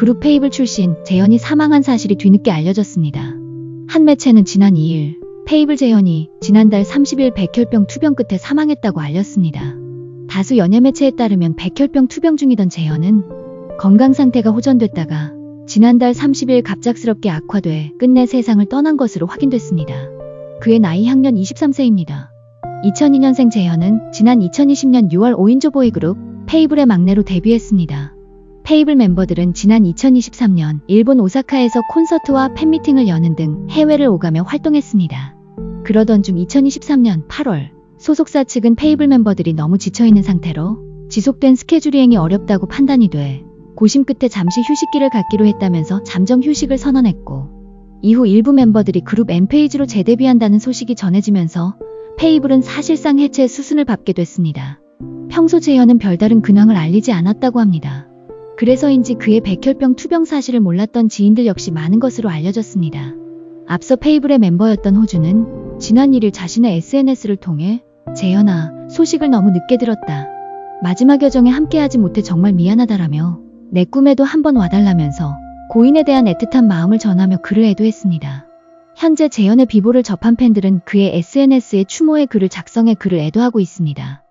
그룹 페이블 출신 재현이 사망한 사실이 뒤늦게 알려졌습니다. 한 매체는 지난 2일 페이블 재현이 지난달 30일 백혈병 투병 끝에 사망했다고 알렸습니다. 다수 연예 매체에 따르면 백혈병 투병 중이던 재현은 건강 상태가 호전됐다가 지난달 30일 갑작스럽게 악화돼 끝내 세상을 떠난 것으로 확인됐습니다. 그의 나이 향년 23세입니다. 2002년생 재현은 지난 2020년 6월 5인조 보이그룹 페이블의 막내로 데뷔했습니다. 페이블 멤버들은 지난 2023년 일본 오사카에서 콘서트와 팬미팅을 여는 등 해외를 오가며 활동했습니다. 그러던 중 2023년 8월 소속사 측은 페이블 멤버들이 너무 지쳐있는 상태로 지속된 스케줄 이행이 어렵다고 판단이 돼 고심 끝에 잠시 휴식기를 갖기로 했다면서 잠정 휴식을 선언했고 이후 일부 멤버들이 그룹 엠페이지로 재데뷔한다는 소식이 전해지면서 페이블은 사실상 해체 수순을 밟게 됐습니다. 평소 재현은 별다른 근황을 알리지 않았다고 합니다. 그래서인지 그의 백혈병 투병 사실을 몰랐던 지인들 역시 많은 것으로 알려졌습니다. 앞서 페이블의 멤버였던 호주는 지난 1일 자신의 SNS를 통해 재현아, 소식을 너무 늦게 들었다. 마지막 여정에 함께하지 못해 정말 미안하다라며 내 꿈에도 한번 와달라면서 고인에 대한 애틋한 마음을 전하며 글을 애도했습니다. 현재 재현의 비보를 접한 팬들은 그의 SNS에 추모의 글을 작성해 그를 애도하고 있습니다.